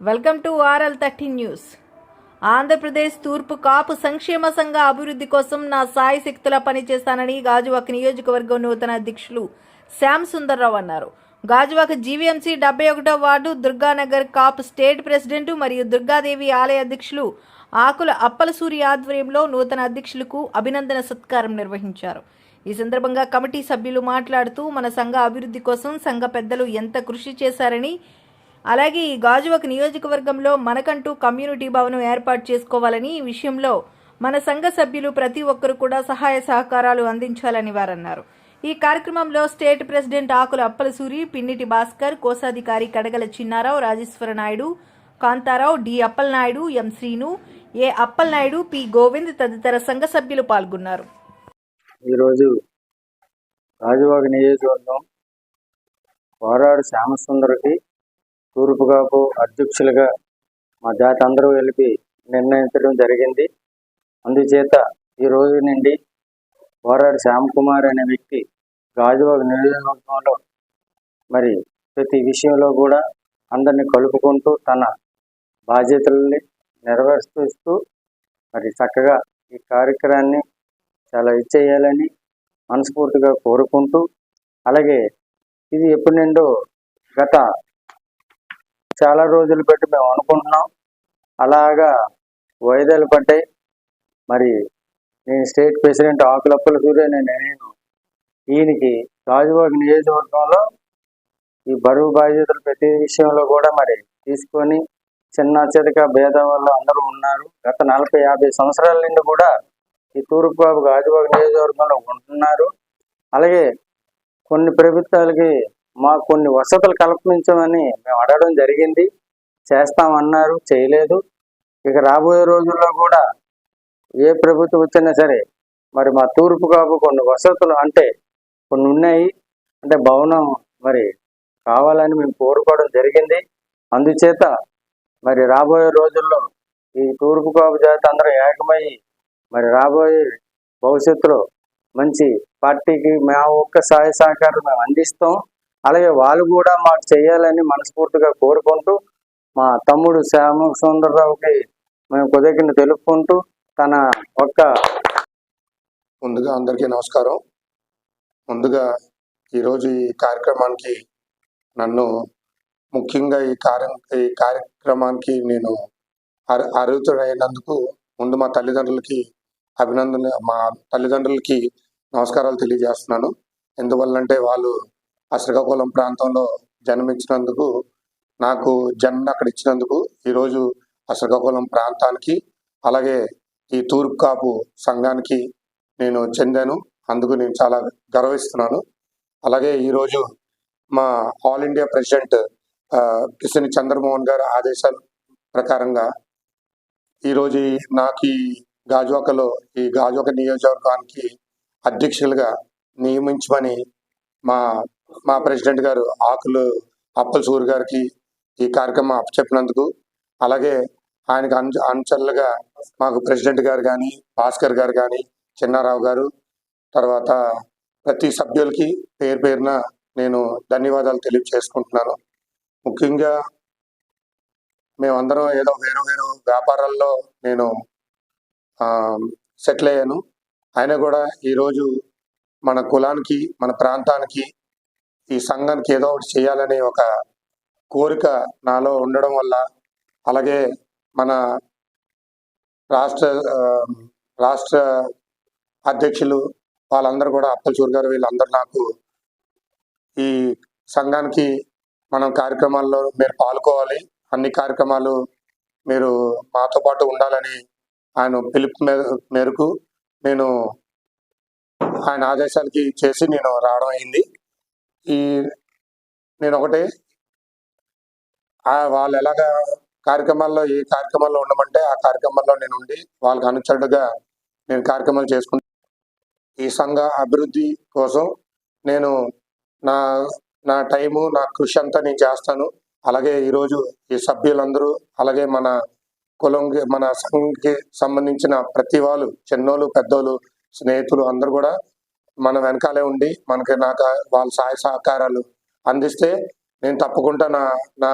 Welcome to RL thirty news. Andhra Pradesh తూర్పు కాపు సంక్షేమ సంఘ అభివృద్ధి కోసం నా సాయి శక్తులా పనిచేస్తానని గాజువాక నియోజకవర్గం నూతన అధ్యక్షులు శ్యామ్ సుందర్రావు అన్నారు. గాజువాక జీవీఎంసీ డెబ్బై ఒకటో ward Durganagar Kapu state president మరియు దుర్గాదేవి ఆలయ అధ్యక్షులు ఆకుల అప్పలసూరి ఆధ్వర్యంలో నూతన అధ్యక్షులకు అభినందన సత్కారం నిర్వహించారు. ఈ సందర్భంగా కమిటీ సభ్యులు మాట్లాడుతూ మన సంఘ అభివృద్ధి కోసం సంఘ పెద్దలు ఎంత కృషి చేశారని అలాగే ఈ గాజువక నియోజకవర్గంలో మనకంటూ కమ్యూనిటీ భవనం ఏర్పాటు చేసుకోవాలని ఈ విషయంలో మన సంఘ సభ్యులు ప్రతి ఒక్కరు కూడా సహాయ సహకారాలు అందించాలని వారన్నారు. ఈ కార్యక్రమంలో స్టేట్ ప్రెసిడెంట్ ఆకుల అప్పలసూరి పిన్నిటి భాస్కర్ కోశాధికారి Kadagala Chinnarao Rajeshwara Naidu Kantharao D Appalanaidu M Srinu A Appalanaidu P Govind తదితర సంఘ సభ్యులు పాల్గొన్నారు. ఈరోజు రాజువాగ నియోజకవర్గం వారాడు శ్యామసుందరికి తూర్పుగాపు అధ్యక్షులుగా మా జాతి అందరూ కలిపి నిర్ణయించడం జరిగింది. అందుచేత ఈ రోజు నుండి పోరాడు శ్యామకుమార్ అనే వ్యక్తి గాజువాక నియోజకవర్గంలో మరి ప్రతి విషయంలో కూడా అందరిని కలుపుకుంటూ తన బాధ్యతల్ని నెరవేరుస్తూ మరి చక్కగా ఈ కార్యక్రమాన్ని చాలా ఇచ్చేయాలని మనస్ఫూర్తిగా కోరుకుంటూ అలాగే ఇది ఎప్పటి నుండో గత చాలా రోజులు పెట్టి మేము అనుకుంటున్నాం. అలాగా వాయిదాలు పడ్డాయి. మరి నేను స్టేట్ ప్రెసిడెంట్ ఆకులప్పల సూర్య నేను ఈయనకి గాజువాక నియోజకవర్గంలో ఈ బరువు బాధ్యతలు ప్రతి విషయంలో కూడా మరి తీసుకొని చిన్న చితక భేదవాళ్ళు అందరూ ఉన్నారు. గత నలభై యాభై సంవత్సరాల నుండి కూడా ఈ తూర్పుబాబు గాజువాక నియోజకవర్గంలో ఉంటున్నారు. అలాగే కొన్ని ప్రభుత్వాలకి మాకు కొన్ని వసతులు కల్పించమని మేము అడగడం జరిగింది. చేస్తామన్నారు చేయలేదు. ఇక రాబోయే రోజుల్లో కూడా ఏ ప్రభుత్వం వచ్చినా సరే మరి మా తూర్పు కాపు కొన్ని వసతులు అంటే కొన్ని ఉన్నాయి. అంటే భవనం మరి కావాలని మేము కోరుకోవడం జరిగింది. అందుచేత మరి రాబోయే రోజుల్లో ఈ తూర్పు కాపు జాతి అందరూ ఏకమై మరి రాబోయే భవిష్యత్తులో మంచి పార్టీకి మా ఒక్క సహాయ సహకారం మేము అందిస్తాం. అలాగే వాళ్ళు కూడా మాకు చేయాలని మనస్ఫూర్తిగా కోరుకుంటూ మా తమ్ముడు శ్యామ సుందరరావుకి మేము కుదకిని తెలుపుకుంటూ తన ఒక్క ముందుగా అందరికీ నమస్కారం. ముందుగా ఈరోజు ఈ కార్యక్రమానికి నన్ను ముఖ్యంగా ఈ కార్య ఈ కార్యక్రమానికి నేను అర్హుతుడైనందుకు ముందు మా తల్లిదండ్రులకి అభినందన మా తల్లిదండ్రులకి నమస్కారాలు తెలియజేస్తున్నాను. ఎందువల్లంటే వాళ్ళు ఆ శ్రీకాకుళం ప్రాంతంలో జన్మించినందుకు నాకు జన్మ అక్కడ ఇచ్చినందుకు ఈరోజు ఆ శ్రీకాకుళం ప్రాంతానికి అలాగే ఈ తూర్పు కాపు సంఘానికి నేను చెందాను. అందుకు నేను చాలా గర్విస్తున్నాను. అలాగే ఈరోజు మా all India president Kishan Chandramohan గారి ఆదేశాల ప్రకారంగా ఈరోజు నాకు ఈ గాజువాకలో ఈ గాజువాక నియోజకవర్గానికి అధ్యక్షులుగా నియమించమని మా మా ప్రెసిడెంట్ గారు ఆకులు అప్పల్ సూర్ గారికి ఈ కార్యక్రమం అప్పచెప్పినందుకు అలాగే ఆయనకు అంచ అంచలుగా మాకు ప్రెసిడెంట్ గారు కానీ భాస్కర్ గారు కానీ చిన్నారావు గారు తర్వాత ప్రతి సభ్యులకి పేరు పేరున నేను ధన్యవాదాలు తెలియజేసుకుంటున్నాను. ముఖ్యంగా మేమందరం ఏదో వేరు వేరు వ్యాపారాల్లో నేను సెటిల్ అయ్యాను. ఆయన కూడా ఈరోజు మన కులానికి మన ప్రాంతానికి ఈ సంఘానికి ఏదో ఒకటి చేయాలనే ఒక కోరిక నాలో ఉండడం వల్ల అలాగే మన రాష్ట్ర రాష్ట్ర అధ్యక్షులు వాళ్ళందరూ కూడా అప్పలచూరు గారు వీళ్ళందరూ నాకు ఈ సంఘానికి మనం కార్యక్రమాల్లో మీరు పాల్గొవాలి. అన్ని కార్యక్రమాలు మీరు మాతో పాటు ఉండాలని ఆయన పిలుపు మేరకు నేను ఆయన ఆదేశాలకి చేసి నేను రావడం అయింది. ఈ నేను ఒకటే ఆ వాళ్ళు ఎలాగా కార్యక్రమాల్లో ఏ కార్యక్రమాల్లో ఉండమంటే ఆ కార్యక్రమాల్లో నేను ఉండి వాళ్ళకి అనుచరుడుగా నేను కార్యక్రమాలు చేసుకుంటాను ఈ సంఘ అభివృద్ధి కోసం నేను నా నా టైము నా కృషి అంతా నేను చేస్తాను. అలాగే ఈరోజు ఈ సభ్యులందరూ అలాగే మన కులంకి మన సంఘకి సంబంధించిన ప్రతి వాళ్ళు చిన్నోళ్ళు పెద్దోళ్ళు స్నేహితులు అందరూ కూడా మన వెనకాలే ఉండి మనకి నాకు వాళ్ళ సహాయ సహకారాలు అందిస్తే నేను తప్పకుండా నా నా